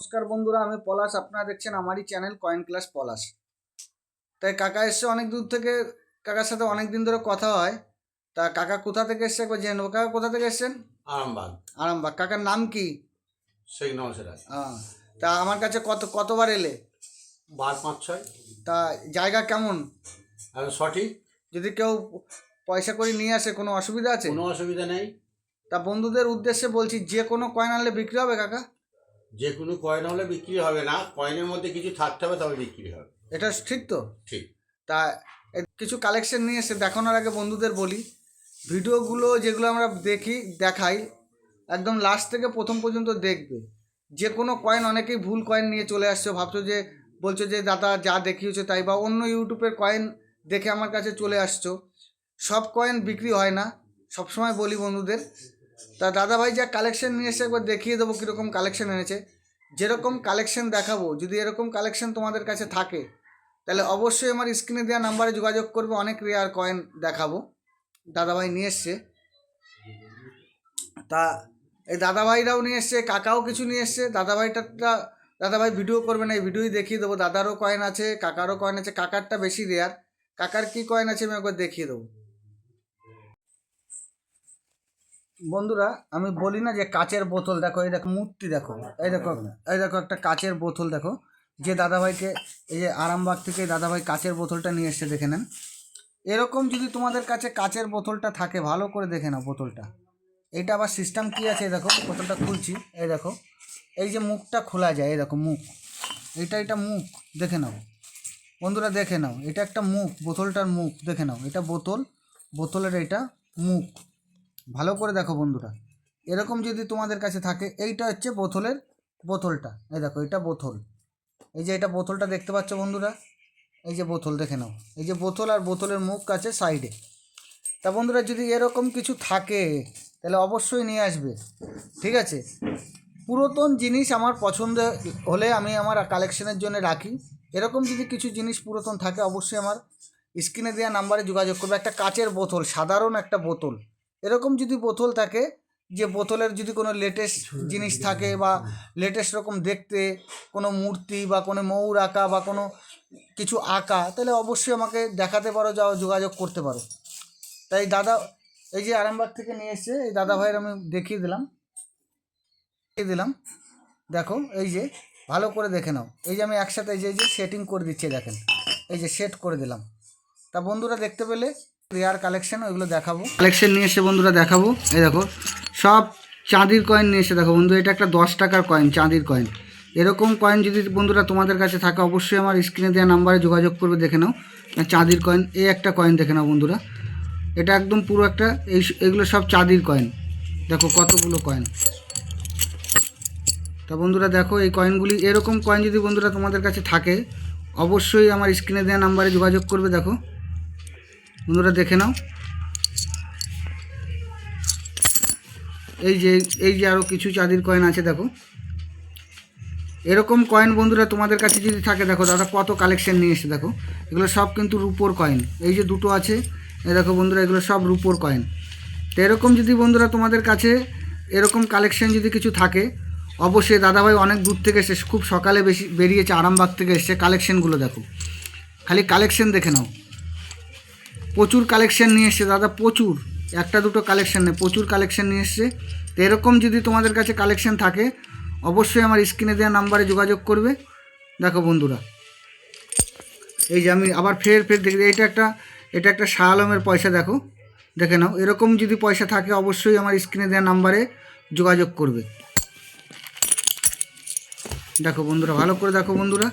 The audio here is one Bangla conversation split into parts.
নমস্কার বন্ধুরা আমি পলাশ। আপনারা দেখছেন আমারই চ্যানেল কয়েন ক্লাস পলাশ। তাই কাকা এসছে অনেক দূর থেকে। কাকার সাথে অনেক দিন ধরে কথা হয়। তা কাকা কোথা থেকে এসছে একবার জেনে নেব? কাকা কোথা থেকে এসছেন? আরামবাগ। আরামবাগ। কাকার নাম কি? শেখ নওয়াজের আহ, তা আমার কাছে কত কতবার এলে? বার পাঁচ ছয়। তা জায়গা কেমন? সঠিক? যদি কেউ পয়সা করে নিয়ে আসে কোনো অসুবিধা আছে? কোনো অসুবিধা নেই। তা বন্ধুদের উদ্দেশ্যে বলছি যে কোনো কয়েন আনলে বিক্রি হবে কাকা? যে কোনো কয়েন হলে বিক্রি হবে না। কয়েনের মধ্যে কিছু থাকতে হবে তবে বিক্রি হবে। এটা ঠিক তো? ঠিক। তা কিছু কালেকশন নিয়ে এসে দেখানোর আগে বন্ধুদের বলি। ভিডিওগুলো যেগুলো আমরা দেখি দেখাই একদম লাস্ট থেকে প্রথম পর্যন্ত দেখবে। যে কোনো কয়েন অনেকেই ভুল কয়েন নিয়ে চলে আসছে ভাবছ যে বলছো যে দাদা যা দেখিয়েছো তাই বা অন্য ইউটিউবের কয়েন দেখে আমার কাছে চলে আসছো। সব কয়েন বিক্রি হয় না। সবসময় বলি বন্ধুদের তা দাদাভাই যা কালেকশন নিয়ে এসে একবার দেখিয়ে দেবো কীরকম কালেকশন এনেছে। যেরকম কালেকশন দেখাবো, যদি এরকম কালেকশন তোমাদের কাছে থাকে, তাহলে অবশ্যই আমার স্ক্রিনে দেওয়া নাম্বারে যোগাযোগ করবে, অনেক রেয়ার কয়েন দেখাবো। দাদাভাই নিয়ে এসছে। তা এই দাদাভাইরাও নিয়ে এসছে, কাকাও কিছু নিয়ে এসছে। দাদাভাইটা দাদাভাই ভিডিও করবে না, এই ভিডিওই দেখিয়ে দেবো। দাদারও কয়েন আছে, কাকারও কয়েন আছে, কাকারটা বেশি রেয়ার কাকার কি কয়েন আছে আমি একবার দেখিয়ে দেবো। বন্ধুরা, আমি বলি না যে কাচের বোতল, দেখো, এই দেখো মূর্তি, দেখো, এই দেখো এই দেখো একটা কাচের বোতল, দেখো। যে দাদাভাইকে, এই যে আরামবাগ থেকে দাদাভাই কাচের বোতলটা নিয়ে এসে দেখে নেন। এরকম যদি তোমাদের কাছে কাচের বোতলটা থাকে, ভালো করে দেখে নাও বোতলটা। এইটা আবার সিস্টেম কী আছে, এই দেখো, বোতলটা খুলছি, এই দেখো। এই যে মুখটা খোলা যায়, এই দেখো মুখ। এটা এটা মুখ, দেখে নাও। বন্ধুরা, দেখে নাও, এটা একটা মুখ, বোতলটার মুখ, দেখে নাও। এটা বোতল, বোতলের এটা মুখ। ভালো করে দেখো বন্ধুরা। এরকম যদি তোমাদের কাছে থাকে, এইটা হচ্ছে বোতলের বোতলটা। এই দেখো এটা বোতল। এই যে এটা বোতলটা দেখতে পাচ্ছ বন্ধুরা? এই যে বোতল, দেখে নাও। এই যে বোতল আর বোতলের মুখ আছে সাইডে। তা বন্ধুরা, যদি এরকম কিছু থাকে, তাহলে অবশ্যই নিয়ে আসবে। ঠিক আছে? পুরাতন জিনিস আমার পছন্দ হলে আমি আমার কালেকশনের জন্য রাখি। এরকম যদি কিছু জিনিস পুরাতন থাকে, অবশ্যই আমার স্ক্রিনে দেওয়া নাম্বারে যোগাযোগ করবে। একটা কাচের বোতল, সাধারণ একটা বোতল। এরকম যদি বোতল থাকে, যে বোতলের যদি কোনো লেটেস্ট জিনিস থাকে বা লেটেস্ট রকম দেখতে, কোনো মূর্তি বা কোনো ময়ূর আঁকা বা কোনো কিছু আঁকা, তাহলে অবশ্যই আমাকে দেখাতে পারো যাও যোগাযোগ করতে পারো। তাই দাদা, এই যে আরামবাগ থেকে নিয়ে এসছে এই দাদা ভাইয়ের আমি দেখিয়ে দিলাম। দেখিয়ে দিলাম। দেখো, এই যে ভালো করে দেখে নাও। এই যে আমি একসাথে এই যে এই যে সেটিং করে দিচ্ছি, দেখেন। এই যে সেট করে দিলাম। তা বন্ধুরা দেখতে পেলে রেয়ার কালেকশন ওইগুলো দেখাবো। কালেকশন নিয়ে এসে বন্ধুরা দেখাবো। এই দেখো, সব চাঁদির কয়েন নিয়ে এসে দেখো বন্ধু, এটা একটা দশ টাকার কয়েন চাঁদির কয়েন এরকম কয়েন যদি বন্ধুরা তোমাদের কাছে থাকে, অবশ্যই আমার স্ক্রিনে দেওয়া নাম্বারে যোগাযোগ করবে, দেখে নাও। চাঁদির কয়েন এই একটা কয়েন দেখে নাও বন্ধুরা। এটা একদম পুরো একটা, এই এগুলো সব চাঁদির কয়েন দেখো কতগুলো কয়েন তা বন্ধুরা দেখো, এই কয়েনগুলি এরকম কয়েন যদি বন্ধুরা তোমাদের কাছে থাকে, অবশ্যই আমার স্ক্রিনে দেওয়া নাম্বারে যোগাযোগ করবে, দেখো। বন্ধুরা দেখে নাও। এই যে এই যে আরও কিছু চাঁদির কয়েন আছে, দেখো। এরকম কয়েন বন্ধুরা তোমাদের কাছে যদি থাকে, দেখো, দাদা কত কালেকশন নিয়ে এসে দেখো। এগুলো সব কিন্তু রুপোর কয়েন এই যে দুটো আছে, এই দেখো বন্ধুরা, এগুলো সব রুপোর কয়েন তো এরকম যদি বন্ধুরা তোমাদের কাছে এরকম কালেকশন যদি কিছু থাকে, অবশ্যই দাদাভাই অনেক দূর থেকে এসে খুব সকালে বেশি বেরিয়েছে, আরামবাগ থেকে এসছে কালেকশনগুলো দেখো। খালি কালেকশন দেখে নাও। প্রচুর কালেকশান নিয়ে এসছে, দাদা, প্রচুর। একটা দুটো কালেকশান নেই, প্রচুর কালেকশান নিয়ে এসছে। তো এরকম যদি তোমাদের কাছে কালেকশান থাকে, অবশ্যই আমার স্ক্রিনে দেওয়া নাম্বারে যোগাযোগ করবে। দেখো বন্ধুরা, এই যে আমি আবার ফের ফের দেখি, এটা একটা এটা একটা শাহ আলমের পয়সা, দেখো। দেখে নাও, এরকম যদি পয়সা থাকে, অবশ্যই আমার স্ক্রিনে দেওয়া নাম্বারে যোগাযোগ করবে। দেখো বন্ধুরা, ভালো করে দেখো বন্ধুরা।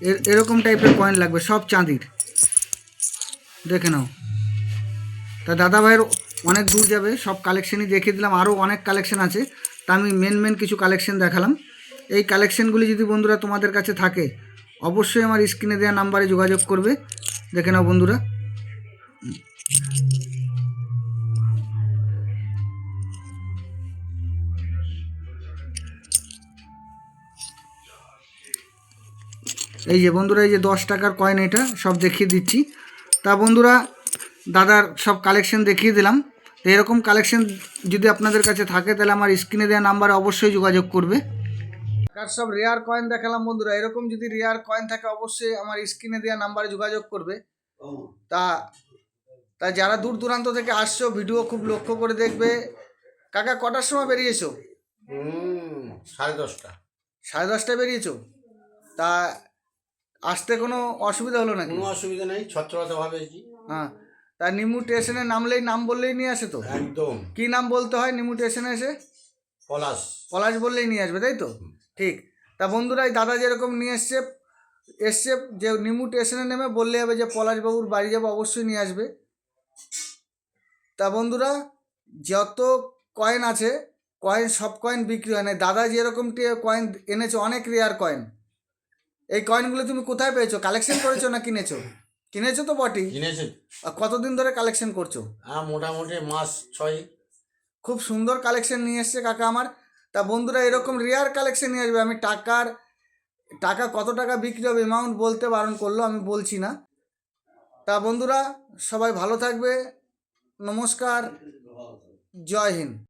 এর- এরকম টাইপের কয়েন লাগবে, সব চাঁদির। দেখে নাও। তা দাদা ভাইয়ের অনেক দূর যাবে, সব কালেকশনই দেখিয়ে দিলাম আরও অনেক কালেকশন আছে। তা আমি মেন মেন কিছু কালেকশন দেখালাম। এই কালেকশনগুলি যদি বন্ধুরা তোমাদের কাছে থাকে, অবশ্যই আমার স্ক্রিনে দেওয়া নাম্বারে যোগাযোগ করবে। দেখে নাও বন্ধুরা। এই যে বন্ধুরা, এই যে দশ টাকার কয়েন এটা, সব দেখিয়ে দিচ্ছি। তা বন্ধুরা দাদার সব কালেকশন দেখিয়ে দিলাম। তো এরকম কালেকশন যদি আপনাদের কাছে থাকে তাহলে আমার স্ক্রিনে দেওয়া নাম্বারে অবশ্যই যোগাযোগ করবে। কার সব রেয়ার কয়েন দেখালাম বন্ধুরা। এরকম যদি রেয়ার কয়েন থাকে অবশ্যই আমার স্ক্রিনে দেওয়া নাম্বারে যোগাযোগ করবে। তা তা যারা দূর দূরান্ত থেকে আসছো ভিডিও খুব লক্ষ্য করে দেখবে। কাকা কটার সময় বেরিয়েছো? সাড়ে দশটা। সাড়ে দশটায় বেরিয়েছো? তা আসতে কোনো অসুবিধা হলো নাকি? কোনো অসুবিধা নেই ছত্রভাবে এসেছি হ্যাঁ তা নিমু স্টেশনে নামলেই নাম বললেই নিয়ে আসে তো? একদম। কি নাম বলতে হয় নিমু স্টেশনে এসে? পলাশ। পলাশ বললেই নিয়ে আসবে তাই তো? ঠিক। তা বন্ধুরা এই দাদা যেরকম নিয়ে এসছে এসছে যে নিমু স্টেশনে নেমে বললে হবে যে পলাশবাবুর বাড়ি যাব অবশ্যই নিয়ে আসবে। তা বন্ধুরা যত কয়েন আছে কয়েন সব কয়েন বিক্রি হয় না। দাদা যেরকম কয়েন এনেছে অনেক রেয়ার কয়েন। এই কয়েনগুলো তুমি কোথায় পেয়েছ? কালেকশন করেছ না কিনেছো? কিনেছো তো বটেই কিনেছে। আর কতদিন ধরে কালেকশন করছ? হ্যাঁ মোটামুটি মাস ছয়। খুব সুন্দর কালেকশন নিয়ে এসছে কাকা আমার। তা বন্ধুরা এরকম রেয়ার কালেকশন নিয়ে আসবে। আমি টাকার টাকা কত টাকা বিক্রি হবে অ্যামাউন্ট বলতে বারণ করল আমি বলছি না। তা বন্ধুরা সবাই ভালো থাকবে। নমস্কার। জয় হিন্দ।